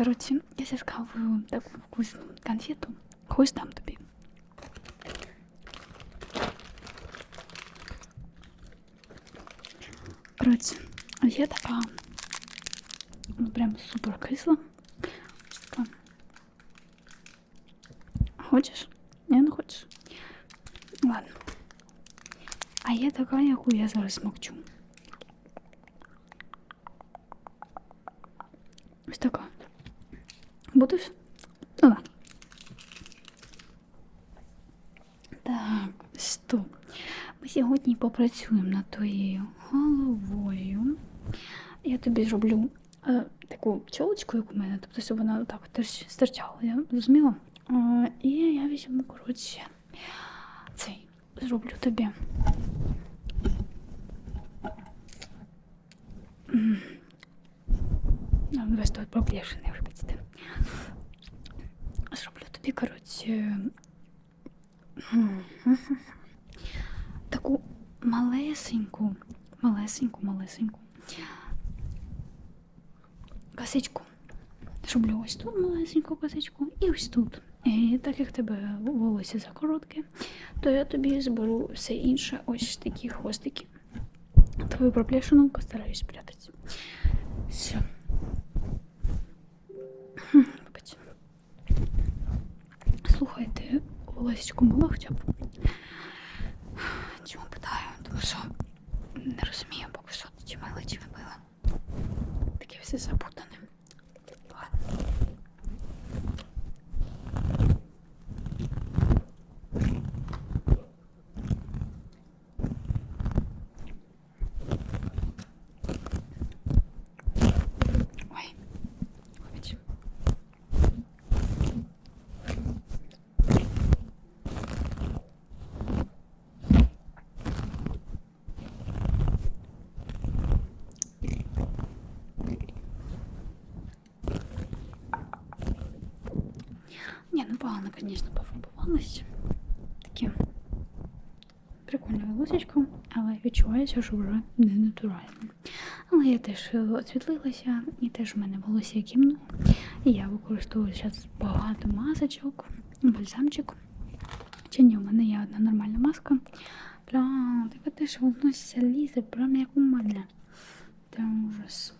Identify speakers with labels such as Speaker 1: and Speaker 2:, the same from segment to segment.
Speaker 1: Коротше, я зіскав таку вкусну конфету. Хочеш дам тобі. Коротше, є така ну, прям супер кисла. Ось така. Хочеш? Ні, не хочеш? Ладно. А є така, яку я зараз смокчу. Ось така. Будеш? Ну ладно. Так, стоп. Ми сьогодні попрацюємо над твоєю головою. Я тобі зроблю е, таку чолочку, як у мене, тобто, щоб вона так стирчала, я зрозуміла. Е, і я візьму, коротше, цей зроблю тобі. Весь тут проплешений, вибачте. Зроблю тобі, коротше. Таку малесеньку, малесеньку, малесеньку косичку. Зроблю ось тут малесеньку косичку і ось тут. І так як тебе волосся закоротке, то я тобі зберу все інше, ось такі хвостики. Твою проплешину постараюсь спрятати. Все. Волосечко мила хоча б? Чому питаю? Тому що не розумію, поки що чи мила, чи вибила. Таке все запутане. Ладно. Ой, вибач. Ні, ну погано, звісно, пофарбувалась. Таке прикольне волосечко, але відчувається, що вже не натуральне. Але я теж е, освітлилася, і теж в мене волосся кімно. Я використовую зараз багато масочок, бальзамчик. Чи ні, у мене є одна нормальна маска. Прям таке теж волосся лізе, прям як у мене. Це ужас.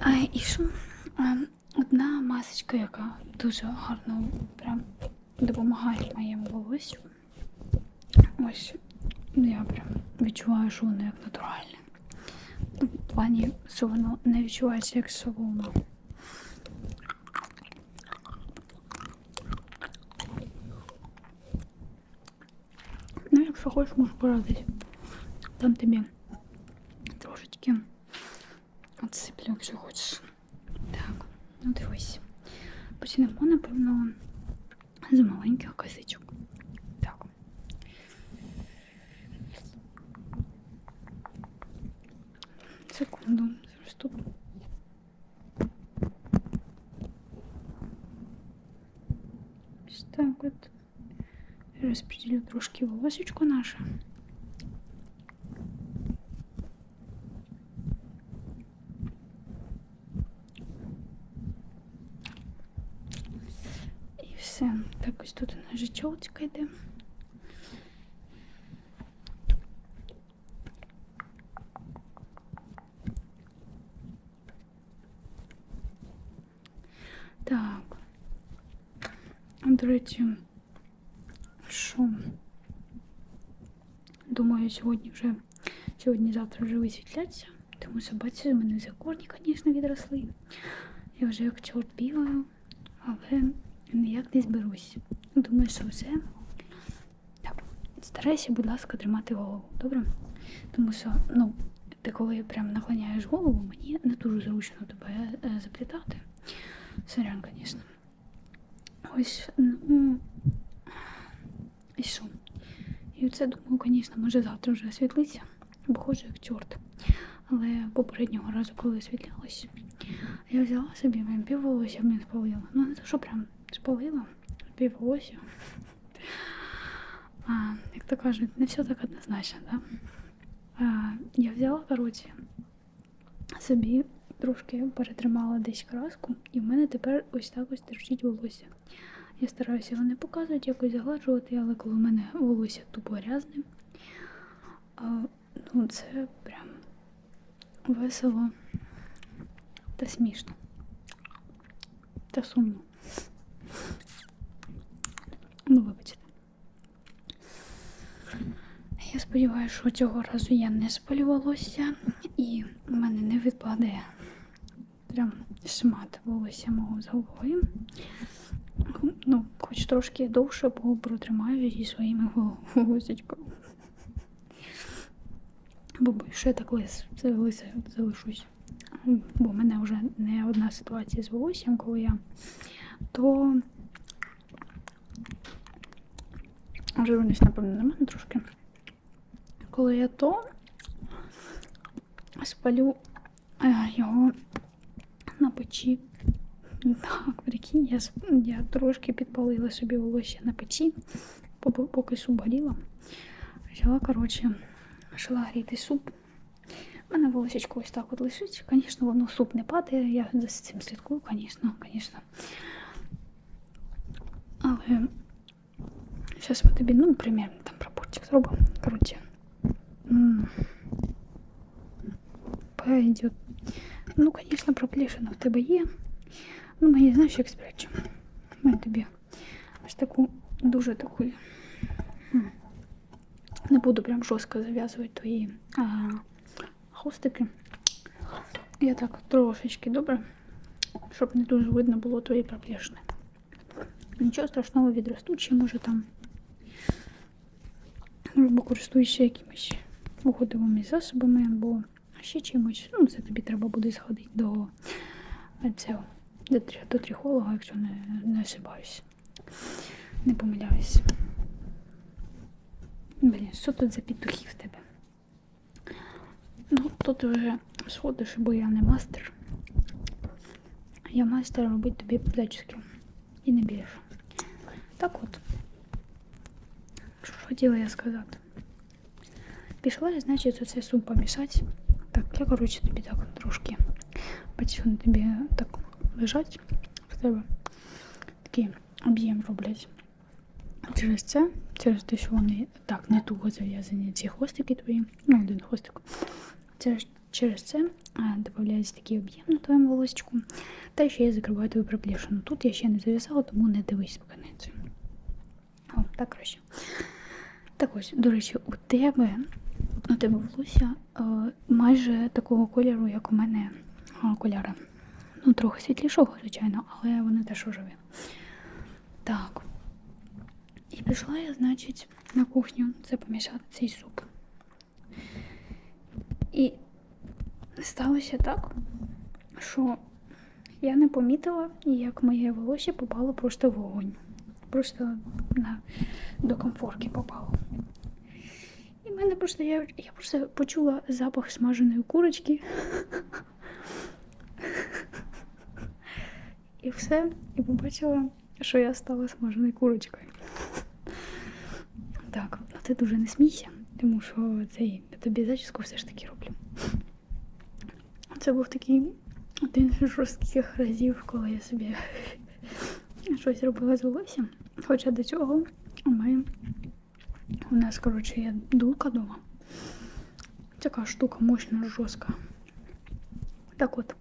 Speaker 1: А, і що? Одна масочка, яка дуже гарно прям допомагає моєму волосю. Ось ну, я прям відчуваю, що воно як натуральне. Ну, В плані, що воно не відчувається як солома. Ну, якщо хочеш, можеш порадити. Там тобі трошечки отсиплю, якщо хочеш. Ну дивись. Почнемо, напевно, з маленьких косичок. Так. Секунду, зараз. Ось так от. Розподілю трошки волосечко наше. І все. Так ось тут у нас же чолочка йде. Так. До речі, що? Думаю, сьогодні вже сьогодні-завтра вже висвітляться. Тому бачите, в мене вже корні, звісно, відросли. Я вже як чорт бігаю, але ніяк не зберусь. Думаю, що все. Так, старайся, будь ласка, тримати голову, добре? Тому що, ну, ти коли прям наклоняєш голову, мені не дуже зручно тебе е, заплітати. Сорян, звісно. Ось, ну. І що? І це, думаю, звісно, може завтра вже освітлиться, бо ходжу як чорт. Але попереднього разу, коли освітлялось, я взяла собі прям пів волосся мені спалила. Ну, не те, що прям спалила, волосся. Як то кажуть, не все так однозначно, да? А, я взяла, коротше, собі трошки перетримала десь краску, і в мене тепер ось так ось торчить волосся. Я стараюся його не показувати, якось загладжувати, але коли в мене волосся тупо грязне, а, ну це прям весело та смішно. Та сумно. Ну, вибачте. Я сподіваюся, що цього разу я не спалю волосся і в мене не відпадає прям шмат волосся мого з головою. Ну, хоч трошки довше, бо протримаю зі своїми вол- волосечками. Бо я так лис, залишусь. Бо в мене вже не одна ситуація з волоссям, коли я то жирність, напевно, на мене трошки. Коли я то спалю е, його на печі. Так, прикинь, я, я трошки підпалила собі волосся на печі, поки суп горіла. Взяла, коротше, почала гріти суп. У мене волосечко ось так от лишить. Звісно, воно суп не падає, я за цим слідкую, звісно, звісно. Зараз ми тобі, ну, примерно там пропорцію зробимо. Коротше. Пойдет. Ну, звісно, проплешина в тебе є. Ну, мені знаєш, як спрячу. Ми тобі ось таку дуже таку. Не буду прям жорстко зав'язувати твої а, хвостики. Я так трошечки добре, щоб не дуже видно було твої проплешини. Нічого страшного відростуть, ще може там грубо користуюся якимись уходовими засобами або ще чимось. Ну, це тобі треба буде сходити до цього, до, трихолога, якщо не, не ошибаюсь. Не помиляюсь. Блін, що тут за петухи в тебе? Ну, тут вже сходиш, бо я не мастер. Я мастер робити тобі зачіски. І не більше. Так от. Що хотіла я сказати? Пішла я, значить, оце суп помішати. Так, я, коротше, тобі так трошки бачу, тобі так лежать в тебе. Такий об'єм роблять. Через це, через те, що вони так не туго зав'язані, ці хвостики твої, ну, один хвостик. Через, через це додається такий об'єм на твоєму волосечку. Та ще я закриваю твою проплешину. Тут я ще не зав'язала, тому не дивись по конець. Так краще. Так ось, до речі, у тебе, у тебе волосся е, майже такого кольору, як у мене е, кольора. Ну, трохи світлішого, звичайно, але вони теж оживі. Так. І пішла я, значить, на кухню це помішати цей суп. І сталося так, що я не помітила, як моє волосся попало просто в вогонь. Просто на, до комфорки попало. І в мене просто я, я просто почула запах смаженої курочки. І все, і побачила, що я стала смаженою курочкою. Так, ну ти дуже не смійся, тому що цей я тобі зачіску все ж таки роблю. Це був такий один з жорстких разів, коли я собі щось робила з волоссям. Хоча до цього ми у нас, коротше, є дулка вдома. Така штука мощна, жорстка. Так от.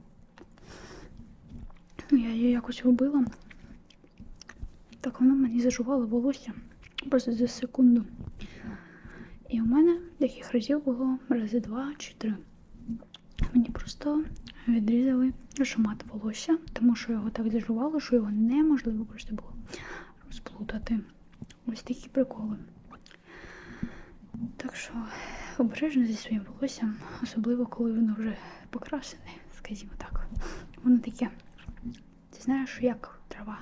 Speaker 1: Я її якось робила. Так воно мені зажувало волосся просто за секунду. І у мене таких разів було рази два чи три. Мені просто відрізали шмат волосся, тому що його так зажувало, що його неможливо просто було розплутати. Ось такі приколи. Так що обережно зі своїм волоссям, особливо коли воно вже покрасене, скажімо так. Воно таке, ти знаєш, як трава,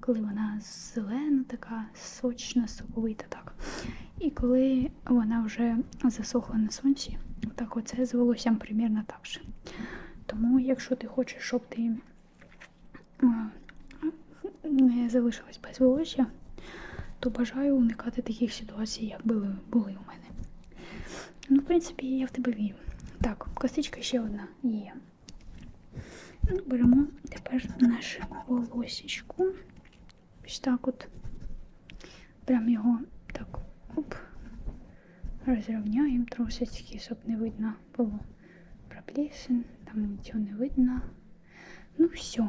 Speaker 1: коли вона зелена, така сочна, соковита, так. І коли вона вже засохла на сонці, так оце з волоссям примірно так же. Тому, якщо ти хочеш, щоб ти не залишилась без волосся, то бажаю уникати таких ситуацій, як були, були у мене. Ну, в принципі, я в тебе вірю. Так, косичка ще одна є. Ну, беремо тепер нашу волосічку. Ось так от. Прям його так оп. Розрівняємо трошечки, щоб не видно було проплесен, там нічого не видно. Ну все.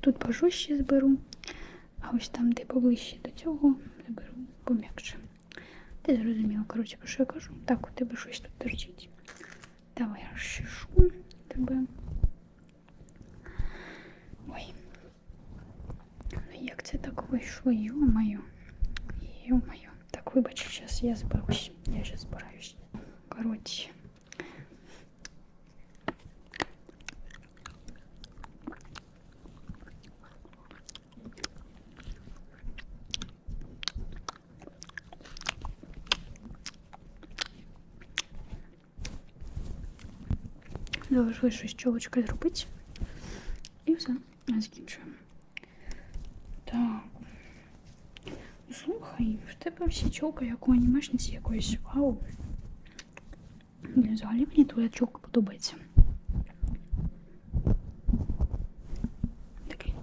Speaker 1: Тут пожорстче зберу, а ось там, де поближче до цього, заберу пом'якше. Ти зрозуміла, коротше, про що я кажу. Так, у тебе щось тут торчить. Давай я розчешу тебе. Ой. Ну, Як це так вийшло? Йо-моє. Йо-моє. Так, вибач, зараз я зберусь. Я зараз збираюсь. Коротше. Залишилось щось чолочка зробити. І все, закінчуємо. Так. Слухай, в тебе всі чолка, як у анімешниці якоїсь вау. Взагалі мені твоя чолка подобається. Такий.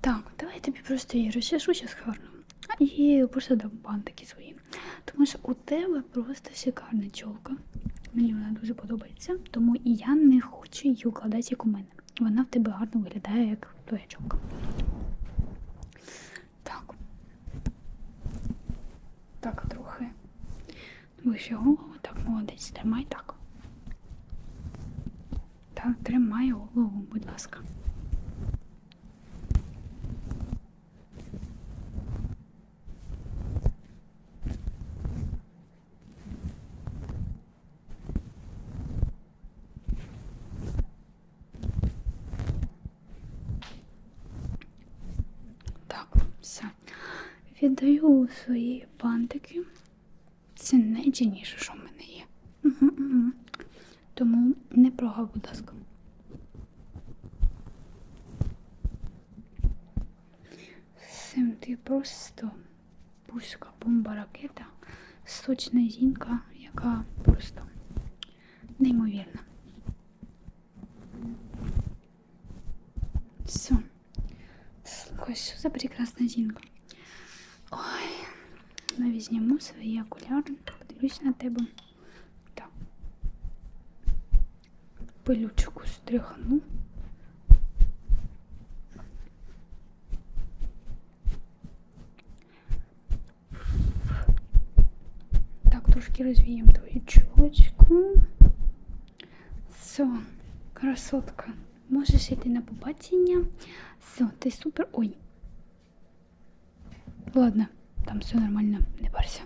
Speaker 1: Так, давай я тобі просто її розчешу зараз гарно. І просто дам бантики свої. Тому що у тебе просто шикарна чолка. Мені вона дуже подобається, тому і я не хочу її укладати, як у мене. Вона в тебе гарно виглядає, як твоя чолка. Так. Так, трохи. Вище голову, так, молодець, тримай так. Так, тримай голову, будь ласка. Так, все. Віддаю свої бантики. Це найцінніше, що в мене є. Тому не прогав, будь ласка. Сим ти просто пуська бомба ракета, сочна жінка, яка просто неймовірна. Все. Слухай, що за прекрасна жінка. Ой, навіть зніму свої окуляри, подивлюсь на тебе. Так. Пилючку стряхну. Так, трошки розвіємо твою чолочку. Все, красотка. Можеш йти на побачення. Все, ти супер. Ой. Ладно, там все нормально, не парься.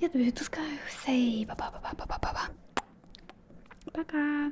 Speaker 1: Я тобі відпускаю. Все, па-па-па-па-па-па-па. Пока.